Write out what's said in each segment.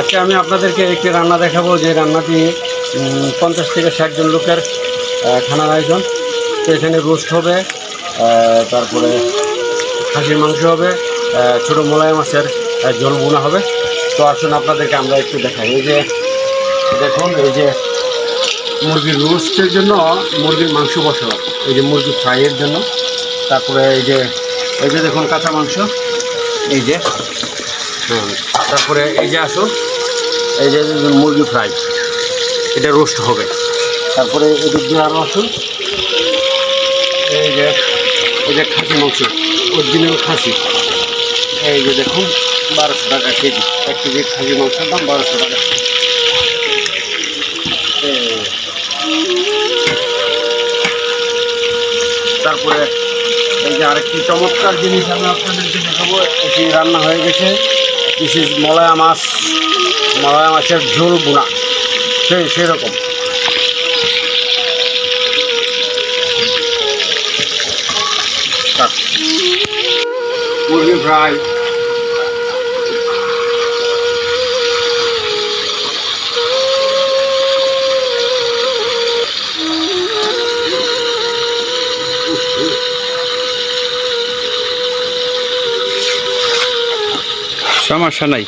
আজকে আমি আপনাদেরকে একটি রান্না দেখাবো, যে রান্নাটি পঞ্চাশ থেকে ষাট জন লোকের খানার আয়োজন। তো এখানে রোস্ট হবে তারপরে খাসির মাংস হবে ছোটো মোলায় মাছের ঝোল বোনা হবে। তো আসুন আপনাদেরকে আমরা একটু দেখাই। এই যে, দেখুন, এই যে মুরগির রোস্টের জন্য মুরগির মাংস বসানো এই যে মুরগি ফ্রাইয়ের জন্য। তারপরে এই যে এই যে দেখুন কাঁচা মাংস। এই যে হুম, তারপরে এই যে আসুন এই যে মুরগি ফ্রাই এটা রোস্ট হবে। তারপরে এদিক দিয়ে আরও আসুন এই যে এই যে খাসি মাংস অরিজিনাল খাসি। এই যে দেখুন বারোশো টাকা কেজি এক কেজি খাসি মাংসের দাম বারোশো টাকা। তারপরে এই যে আরেকটি চমৎকার জিনিস আমি আপনাদেরকে দেখাবো এটি রান্না হয়ে গেছে। ইজ মলয়া মাছ মলয়া মাছের ঝোল বোনা সেই সেরকম মুরগি ফ্রাই সমস্যা নাই।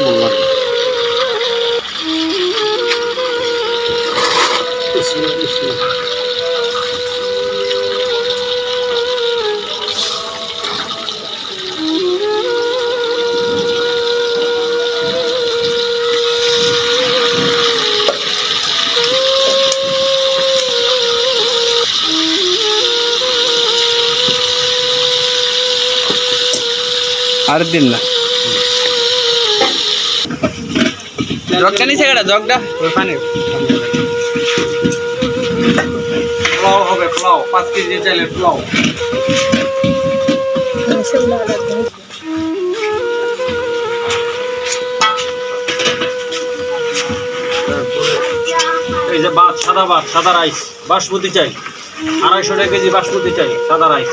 আরও বড় বড় লাগবে বিসমিল্লাহ, বিসমিল্লাহ। আর দিন না জগটা নিচে কাটা জগটা পানি পোলাও হবে, পোলাও। পাঁচ কেজি চাইলে পোলাও। এই যে ভাত, সাদা ভাত, সাদা রাইস, বাসমতি চাই। আড়াইশো টাকা কেজি বাসমতি চাই, সাদা রাইস।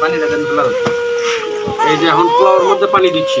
পানি দেন পোলাও এই যে এখন পোলাওর মধ্যে পানি দিচ্ছি।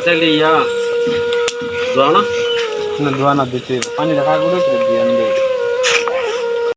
চাইলে ইয়া যাও না? না ধোয়া না দিতে পানি রাখা করে দিয়ে